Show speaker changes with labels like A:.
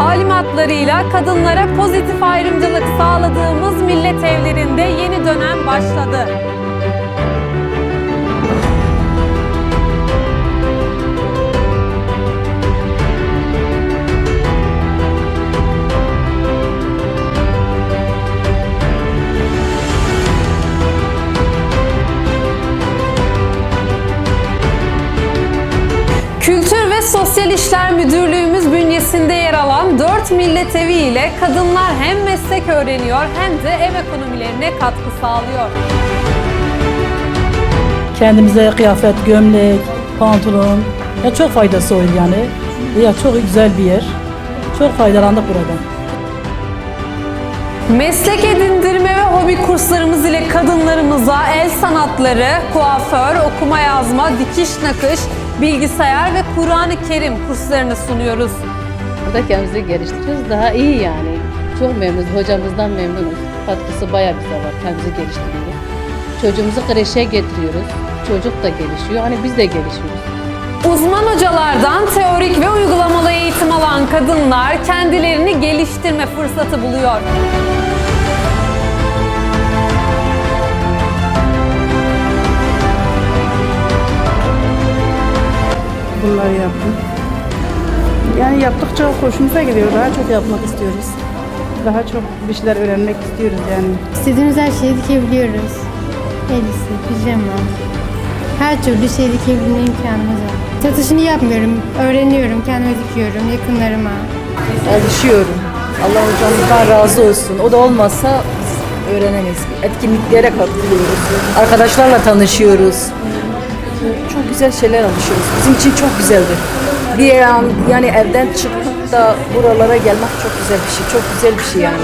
A: talimatlarıyla kadınlara pozitif ayrımcılık sağladığımız millet evlerinde yeni dönem başladı. Kültür ve Sosyal İşler Müdürlüğümüz bünyesinde 4 millet evi ile kadınlar hem meslek öğreniyor hem de ev ekonomilerine katkı sağlıyor.
B: Kendimize kıyafet, gömlek, pantolon. Ya çok faydası oluyor yani. Ya çok güzel bir yer. Çok faydalandık buradan.
A: Meslek edindirme ve hobi kurslarımız ile kadınlarımıza el sanatları, kuaför, okuma yazma, dikiş nakış, bilgisayar ve Kur'an-ı Kerim kurslarını sunuyoruz.
C: Burada kendimizi geliştiriyoruz. Daha iyi yani. Çok memnunuz. Hocamızdan memnunuz. Katkısı bayağı bize var. Kendimizi geliştiriyoruz. Çocuğumuzu kreşe getiriyoruz. Çocuk da gelişiyor. Hani biz de gelişiyoruz.
A: Uzman hocalardan teorik ve uygulamalı eğitim alan kadınlar kendilerini geliştirme fırsatı buluyor.
D: bunları yaptım. Yani yaptıkça hoşumuza gidiyor. Daha çok yapmak istiyoruz. Daha çok bir şeyler öğrenmek istiyoruz yani.
E: İstediğimiz her şeyi dikebiliyoruz. Elbise, pijama. Her türlü şey dikebilme imkanımız var. Satışını yapmıyorum, öğreniyorum, kendime dikiyorum, yakınlarıma.
F: alışıyorum. Allah hocamızdan razı olsun. O da olmazsa biz öğrenemeyiz. Etkinliklere katılıyoruz. Arkadaşlarla tanışıyoruz. Çok güzel şeyler alışıyoruz. Bizim için çok güzeldir. Bir an yani evden çıkıp da buralara gelmek çok güzel bir şey. Çok güzel bir şey yani.